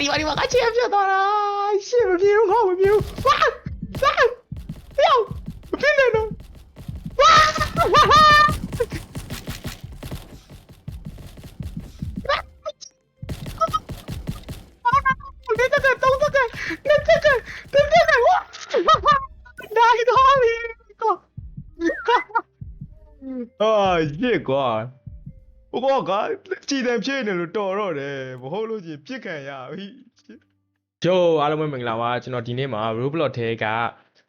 ဒီပါဒီပါကချင်ပြတ်သွားတာရှစ်မပြေဘူးငါမပြေဘူးဝါဝါဟေးမပြေနဲ့တော့ဝါနေတက တော့တော့ကနေတကတကဝါနိုင်တော့ပြီကောအာရှစ်ကွာ ဘကောကကြည်တံဖြစ်နေလို့တော်တော့တယ်မဟုတ်လို့ချင်းပြစ်ခံရပြီကျိုးအားလုံးပဲမင်္ဂလာပါကျွန်တော်ဒီနေ့မှာ Roblox ထဲက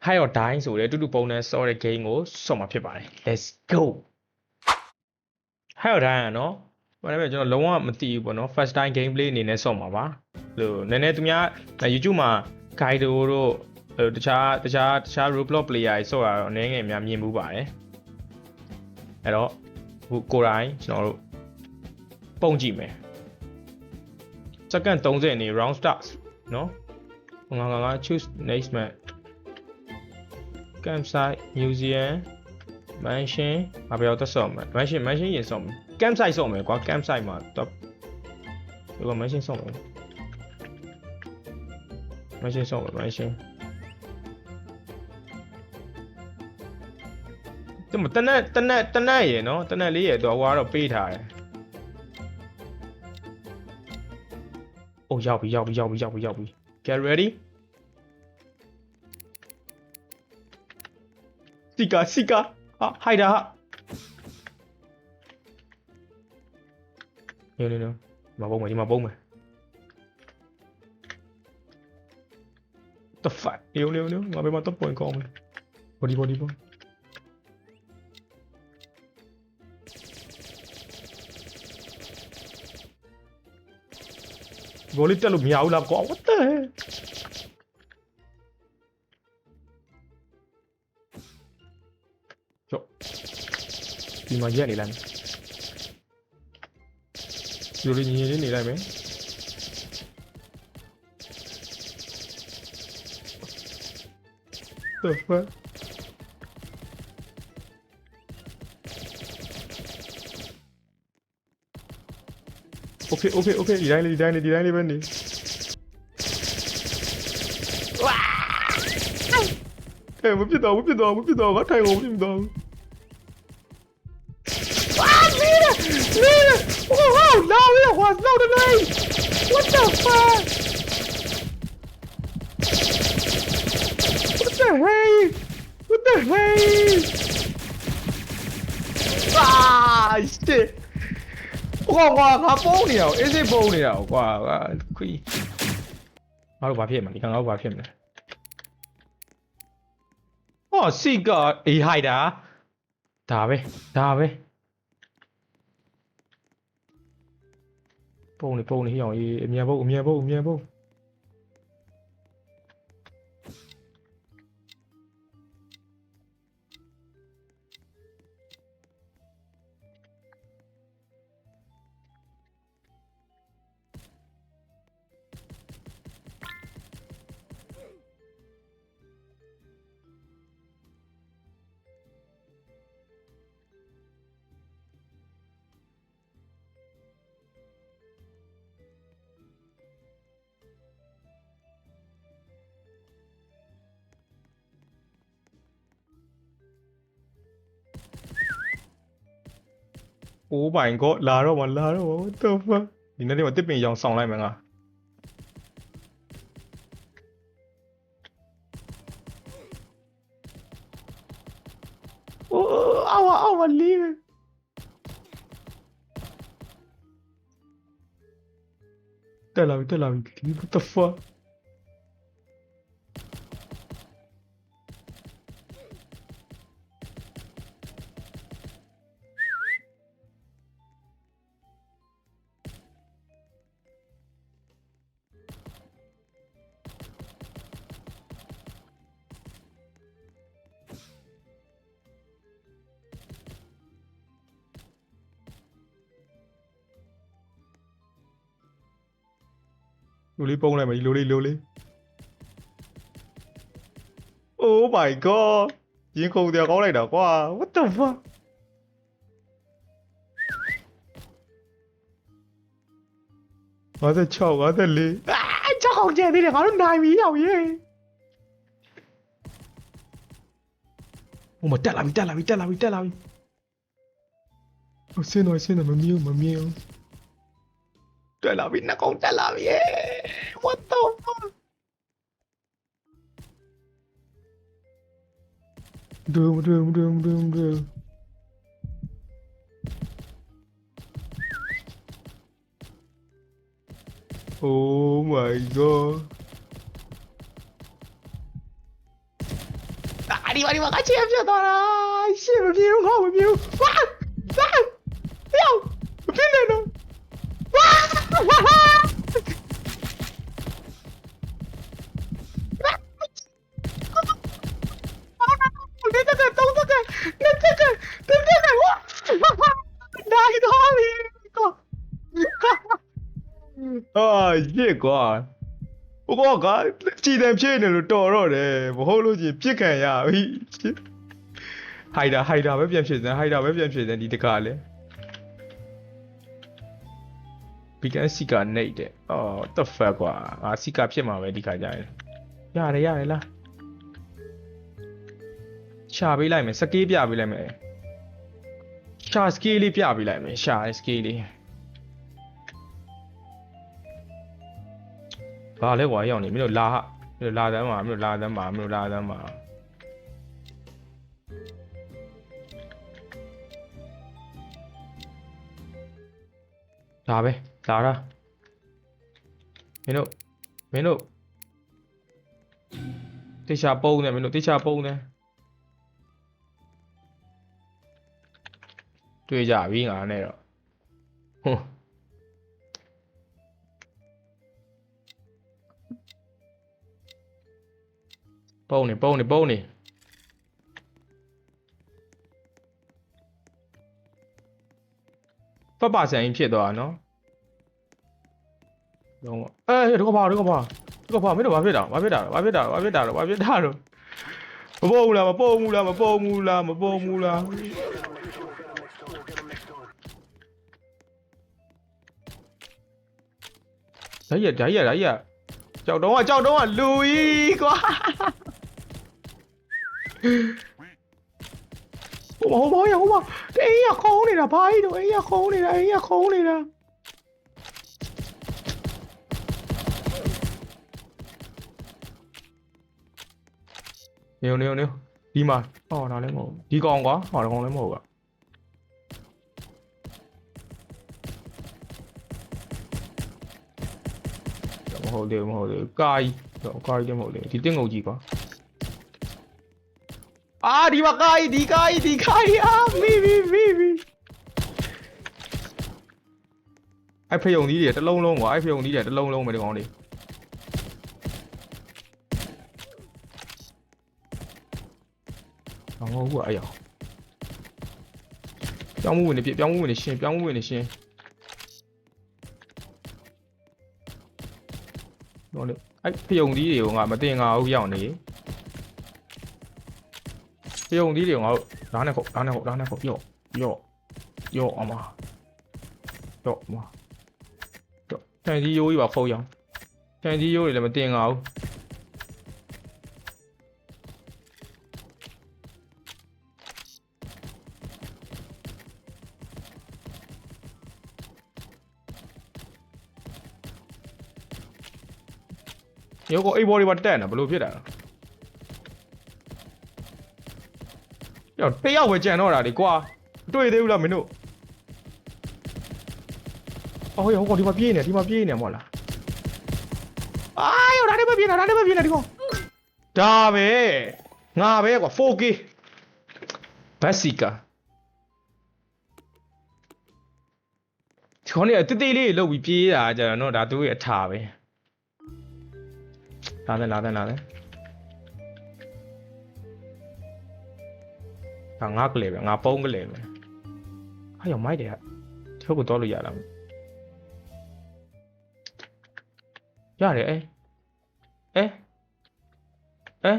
High or Die ဆိုတဲ့တူတူပုံနဲ့ဆော့တဲ့ game ကိုဆော့မှာဖြစ်ပါတယ် Let's go High or Die อ่ะเนาะဘာလဲကျွန်တော်လုံးဝမသိဘူးပေါ့နော် first time gameplay အနေနဲ့ဆော့မှာပါလို့နည်းနည်းသူများ YouTube မှာ guide တို့ဟိုတခြားတခြားတခြား Roblox player တွေဆော့ရတော့အနည်းငယ်များမြင်မှုပါတယ်အဲ့တော့အခုကိုယ်တိုင်ကျွန်တော်တို့ ပုံကြည့်မယ် second 30နေ round starts နော်ငါငါငါ choose next map campsite museum mansion ဘာပြောသက်ဆော့မယ် mansion mansion ရင်ဆော့မယ် campsite ဆော့မယ်ကွာ campsite မှာ top ဒီက mansion ဆော့မယ် mansion ဆော့မယ် mansion ဒီမှာတနက်တနက်တနက်ရယ်နော်တနက်လေးရယ်တော့ဟိုကတော့ပေးထားတယ်။ အိုးရောက်ပြီရောက်ပြီရောက်ပြီရောက်ပြီရောက်ပြီ။ Get ready? စီကာစီကာဟာဟိုက်တာဟာ။ညနေနော်ဒီမှာပုံမယ်ဒီမှာပုံမယ် The fuck ညနေညငါဘယ်မှာတော့ပွင့်ကောင်းမယ် body body body ဘောလေးတက်လို့မရဘူးလားကွာ what the hell ကျော်ဒီမှာရက်နေလိုက်မယ်ဒီလိုညီညီလေးနေလိုက်မယ် the fuck OK OK OK，敌人呢敌人呢敌人呢，兄弟。哇！哎，我比倒我比倒我比倒，我太牛逼了。哇！你呢你呢？我靠，倒了我死了，我死了！What the fuck？What the hell？What the hell？哇！shit！ ကွာကွာငါပုံးနေရအောင်အေးစိပုံးနေရအောင်ကွာကွာခွီငါတို့ဘာဖြစ်မှာဒီကောင်ငါတို့ဘာဖြစ်မလဲဟောစီကအေးဟိုက်တာဒါပဲဒါပဲပုံနေပုံနေဟိအောင်အေးအမြန်ပုံအမြန်ပုံအမြန်ပုံ โอ้ my god လာတော့မလာတော့ what the fuck ဒီနေ့တော့တစ်ပင်ရောင်ဆောင်လိုက်မယ်ငါโอ้เอาอะเอาอะลีးတက်လာပြီတက်လာပြီ what the fuck လူလေးပုံးလိုက်မယ်ဒီလူလေးလူလေး Oh my god ရင်ခုန်တယ်ကောင်းလိုက်တာကွာ what the fuck 56 54ကောင်ကျန်သေးတယ်ငါတို့နိုင်ပြီရောက်ရေဟိုမတက်လာပြီတက်လာပြီတက်လာပြီတက်လာပြီဟို ဆင်းတော့ဆင်းတော့မမြင်ဘူးမမြင်ဘူးတက်လာပြီနှစ်ကောင်တက်လာပြီ what the fuck ဒူးဒူးဒူးဒူးဒူး Oh my god အာဒီပါဒီပါကချင်ပြတ်သွားတာရှေ့မပြေဘူးငါ့မပြေဘူးဝါဝါယောမပြေနဲ့တော့ဝါဝါနေတကတော့တကနေတကတကဝါနိုင်တော့ပြီကော အာရစ်ကွာဘကောကကြည်တယ်ဖြစ်နေလို့တော်တော့တယ်မဟုတ်လို့ချင်းပြစ်ခံရပြီဟိုက်တာဟိုက်တာပဲပြန်ဖြစ်စမ်းဟိုက်တာပဲပြန်ဖြစ်စမ်းဒီတကားလေဘီ ကန်စီကနေတယ်အော် the fuck ကွာအာစီကာဖြစ်မှာပဲဒီခါကျရင်ရတယ်ရတယ်လားရှာပေးလိုက်မယ်စကေးပြပေးလိုက်မယ်ရှာစကေးလေးပြပေးလိုက်မယ်ရှာစကေးလေးဘာလဲကွာရောက်နေမင်းတို့လာဟမင်းတို့လာသမ်းပါမင်းတို့လာသမ်းပါမင်းတို့လာသမ်းပါဒါပဲ လာတာမင်းတို့မင်းတို့တေချာပုံးနေမင်းတို့တေချာပုံးနေတွေ့ကြပြီငါနဲ့တော့ဟွန်းပုံနေပုံနေပုံနေဖတ်ပါဆန်ရင်ဖြစ်သွားတာနော် လုံးဝအဲဒီကပါဒီကပါဒီကပါမင်းတို့ဘာဖြစ်တာဘာဖြစ်တာဘာဖြစ်တာဘာဖြစ်တာဘာဖြစ်တာတော့မပုံဘူးလားမပုံဘူးလားမပုံဘူးလားမပုံဘူးလားဓာတ်ရဓာတ်ရဓာတ်ရကြောက်တော့ကကြောက်တော့ကလူကြီးကွာဟိုမဟိုမဟိုမဟိုမအေးရခုံးနေတာဘာကြီးတို့အေးရခုံးနေတာအေးရခုံးနေတာ နေနေနေဒီမှာဟောဒါလည်းမဟုတ်ဘူးဒီကောင်ကွာဟောဒါကောင်လည်းမဟုတ်ဘူးကမဟုတ်သေးဘူးမဟုတ်သေးဘူးကာကြီးတော့ကာကြီးလည်းမဟုတ်သေးဘူးဒီတင်းငုံကြီးကွာအာဒီမှာကာကြီးဒီကာကြီးဒီကာကြီးအာမီမီမီမီအဲ့ဖယုံကြီးတွေတစ်လုံးလုံးကွာအဲ့ဖယုံကြီးတွေတစ်လုံးလုံးပဲဒီကောင်လေး ဟုတ်ကွာအဲ့ရောပြောင်းမှုဝင်နေပြပြောင်းမှုဝင်နေရှင်းပြောင်းမှုဝင်နေရှင်းတော့လေအဲ့ဖယုံကြီးတွေကိုငါမတင်ငါဘူးရောက်နေပြုံသီးတွေငါတို့ဓာတ်နဲ့ခုတ်ဓာတ်နဲ့ခုတ်ဓာတ်နဲ့ခုတ်ယော့ယော့ယော့အမယော့အမယော့တန်ကြီးရိုးကြီးပါခုတ်ရအောင်တန်ကြီးရိုးတွေလည်းမတင်ငါဘူး ယောကိုအိတ်ဘော်တွေပါတက်နေဘလို့ဖြစ်တာလဲ ယောတယောက်ပဲကြံတော့တာလေကွာမတွေ့သေးဘူးလားမင်းတို့အော်ယောဟိုကောင်ဒီမှာပြေးနေဒီမှာပြေးနေမဟုတ်လားအာယောဒါလည်းမပြေးနေတာဒါလည်းမပြေးနေတာဒီကောင်ဒါပဲငါပဲကွာ 4K ဘတ်စီကာဒီကောင်เนี่ยတိတိလေးလှုပ်ပြီးပြေးတာကြတော့เนาะဒါသူ့ရဲ့အထာပဲ လာတယ်လာတယ်လာတယ်ဒါငါကလေးပဲငါပုံးကလေးပဲဟာရောမိုက်တယ်ဟာထုတ်ကိုတော့လို့ရလားရတယ်အဲအဲအဲ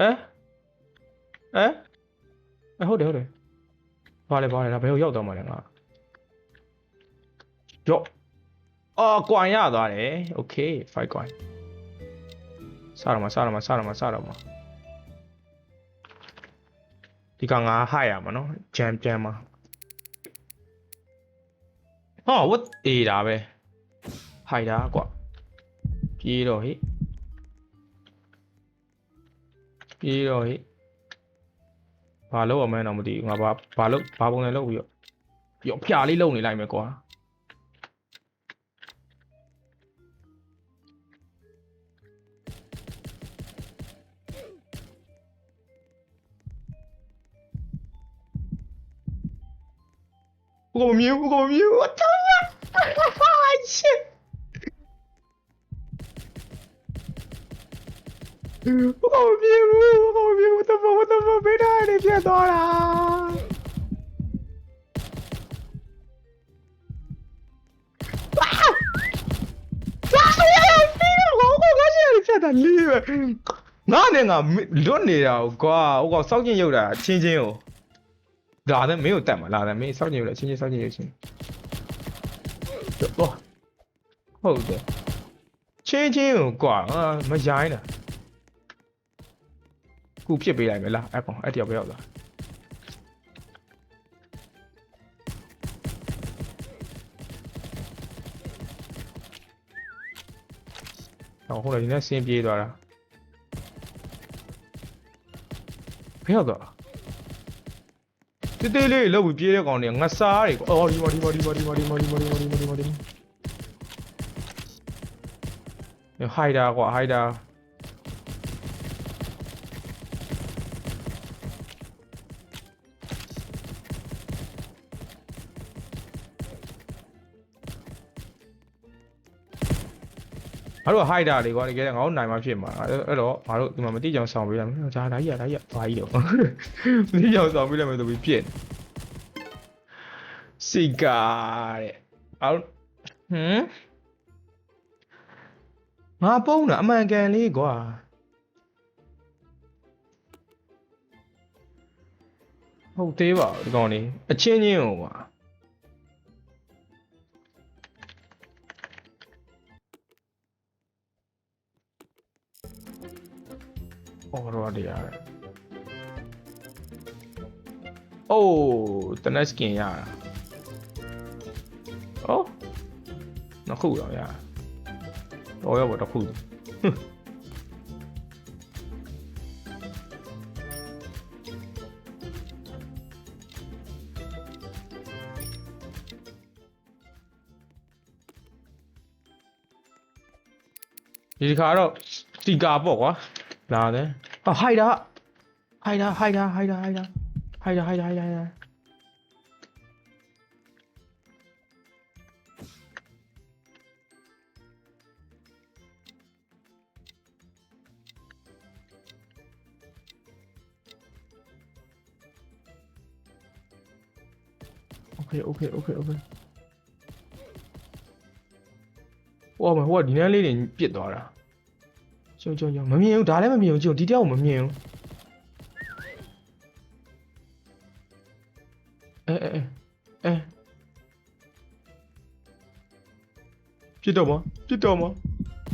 အဲအဲအဲဟုတ်တယ်ဟုတ်တယ်ဘာလဲဘာလဲဒါဘယ်ကိုရောက်တော့မှလဲငါရော့ အော်ကွန်ရသွားတယ်โอเค5 coin စတော့မှာစတော့မှာစတော့မှာစတော့မှာဒီကောင်ငါဟိုက်ရမှာနော်ဂျမ်ဂျမ်မှာဟောဝတ်အေးတာပဲဟိုက်တာကွာပြေးတော့ဟိပြေးတော့ဟိဘာလို့အမှန်းတော့မသိဘူးငါဘာဘာလို့ဘာပုံလဲလုပ်ပြီးတော့ပြီးတော့ဖျားလေးလုံနေလိုက်မယ်ကွာ 我没有，我没有，我操呀！去！我没有，我没有，我他妈，我他妈被他给骗到了！啊！啊！我我我这里骗的你，哪能啊？轮你啊！哥，我搞烧金油的，亲亲哦。 လာတယ်မင်းကိုတက်မှာလာတယ်မင်းစောက်ကျင်ရုပ်တာချင်းချင်းစောက်ကျင်ရုပ်ချင်းတော့ဟုတ်တယ်ချင်းချင်းကိုကွာအာမရိုင်းတာခုဖြစ်ပေးလိုက်မယ်လားအဲ့ကောင်အဲ့တယောက်ပဲရောက်လာဟောဟုတ်တယ်ဒီနေ့ဆင်းပြေးသွားတာဖျောက်သွား တေးသေးလေးလောက်ပြီးပြေးတဲ့ကောင်တွေငါစားတွေအော်ဒီမာဒီမာဒီမာဒီမာဒီမာဒီမာဒီမာဒီမာဒီမာဒီဟိုက်တာကွာဟိုက်တာ ငါတို့ဟိုက်တာတွေကွာတကယ်ငါတို့နိုင်မှဖြစ်မှာအဲ့အဲ့တော့ငါတို့ဒီမှာမတိကြအောင်ဆောင်ပေးလိုက်မယ်ဒါဒါကြီးရဒါကြီးရဘာကြီးတော့မတိကြအောင်ဆောင်ပေးလိုက်မယ်ဆိုပြီးပြည့်စိတ်ကားတဲ့အော်ဟမ်ငါပုံးတာအမှန်ကန်လေးကွာဟုတ်သေးပါဘူးဒီကောင်လေးအချင်းချင်းဟိုကွာ အော်ရောတရားအိုးတနက်စကင်ရတာအော်နှစ်ခုတော့ရတော့ရပါတစ်ခုဒီခါတော့စတီကာပေါ့ကွာ 哪呢？哦，嗨哒，嗨他，嗨哒，嗨哒，嗨他，嗨哒，嗨哒，嗨他。OK，OK，OK，OK。我嘛，我你那那点，你别躲了。叫叫叫，没命用，咱俩没命用，就低调没命用。哎哎哎，哎，别动吗？别动吗？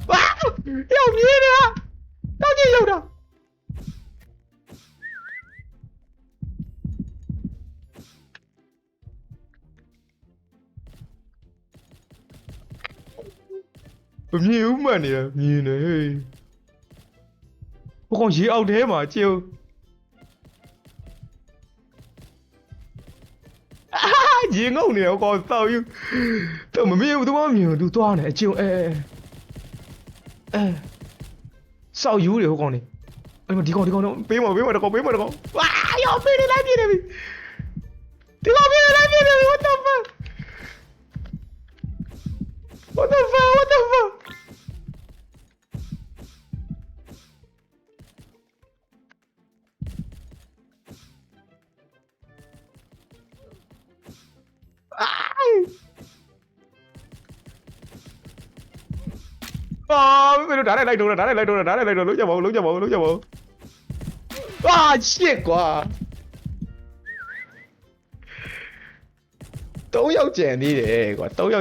啊！要命的、到底有的。不灭有嘛你啊，灭呢嘿。 ဟိုကောင်ရေအောက်ထဲမှာကျုံအာရေငုံနေရောကောင်စောက်ယူတော့မမြင်ဘူးသူမမြင်ဘူးသူသွားနေအကျုံအဲအဲအဲစောက်ယူတယ်ဟိုကောင်နေအဲ့မဒီကောင်ဒီကောင်တော့ပေးမပေးမတော့ကောင်ပေးမတော့ကောင်ဝါရောပေးနေလိုက်ပြနေပြီဒီကောင်ပေးနေလိုက်ပြနေပြီ what the fuck what the fuck what တို့ဒါနဲ့လိုက်တော့ဒါနဲ့လိုက်တော့ဒါနဲ့လိုက်တော့လုံးကြပါဦးလုံးကြပါဦးလုံးကြပါဦးအာ shit ကွာ၃ယောက်ကြံသေးတယ်ကွာ၃ယောက်